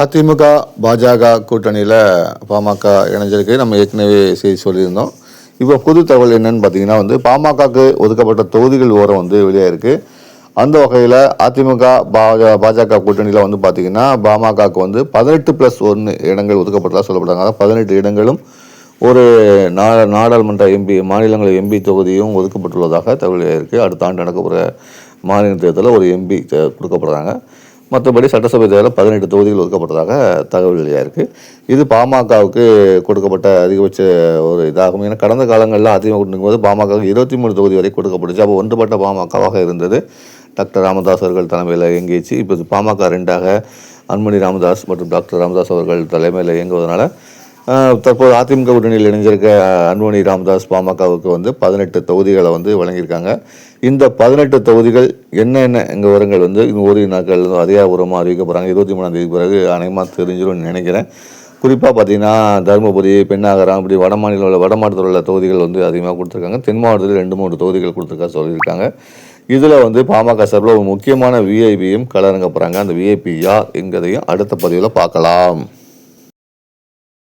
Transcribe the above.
அதிமுக பாஜக கூட்டணியில் பாமக இணைஞ்சிருக்கு. நம்ம ஏற்கனவே செய்தி சொல்லியிருந்தோம். இப்போ புது தகவல் என்னன்னு பார்த்தீங்கன்னா வந்து பாமகக்கு ஒதுக்கப்பட்ட தொகுதிகள் ஓரம் வந்து வெளியாயிருக்கு. அந்த வகையில் அதிமுக பாஜக கூட்டணியில் வந்து பார்த்தீங்கன்னா பாமகக்கு வந்து பதினெட்டு ப்ளஸ் ஒன்று இடங்கள் ஒதுக்கப்பட்டதாக சொல்லப்படுறாங்க அதாவது பதினெட்டு இடங்களும் ஒரு நா நாடாளுமன்ற எம்பி மாநிலங்கள் எம்பி தொகுதியும் ஒதுக்கப்பட்டுள்ளதாக தகவல் இருக்குது அடுத்த ஆண்டு நடக்கப்படுற மாநில தேர்தலில் ஒரு எம்பி கொடுக்கப்படுறாங்க மற்றபடி சட்டசபை தேர்தலில் பதினெட்டு தொகுதிகள் ஒதுக்கப்பட்டதாக தகவல் வெளியாக இருக்குது இது பாமகவுக்கு கொடுக்கப்பட்ட அதிகபட்ச ஒரு இதாகும். ஏன்னா கடந்த காலங்களில் அதிமுக போது பாமகவுக்கு இருபத்தி மூணு தொகுதி வரை கொடுக்கப்பட்டுச்சு. அப்போ ஒன்றுபட்ட பாமகவாக இருந்தது. டாக்டர் ராமதாஸ் அவர்கள் தலைமையில் இயங்கிச்சு. இப்போ பாமக ரெண்டாக அன்மணி ராமதாஸ் மற்றும் டாக்டர் ராமதாஸ் அவர்கள் தலைமையில் இயங்குவதனால தற்போது அதிமுக கூட்டணியில் இணைஞ்சிருக்க அன்புமணி ராமதாஸ் பாமகவுக்கு வந்து பதினெட்டு தொகுதிகளை வந்து வழங்கியிருக்காங்க. இந்த பதினெட்டு தொகுதிகள் என்னென்ன எங்கள் விவரங்கள் வந்து இன்னும் ஓரிரு நாட்கள் அதிகாரபூர்வமாக அறிவிக்க போகிறாங்க இருபத்தி மூணாம் தேதி பிறகு அநேகமாக தெரிஞ்சிடும்னு நினைக்கிறேன். குறிப்பாக பார்த்தீங்கன்னா தருமபுரி பெண்ணாகரம் இப்படி வட மாநிலம் உள்ள வட மாவட்டத்தில் உள்ள தொகுதிகள் வந்து அதிகமாக கொடுத்துருக்காங்க. தென் மாவட்டத்தில் ரெண்டு மூணு தொகுதிகள் கொடுத்துருக்கா சொல்லியிருக்காங்க. இதில் வந்து பாமக சார்பில் ஒரு முக்கியமான விஐபியும் கலரங்க போகிறாங்க அந்த விஐபி யார் என்கிறதையும் அடுத்த பதிவில் பார்க்கலாம்.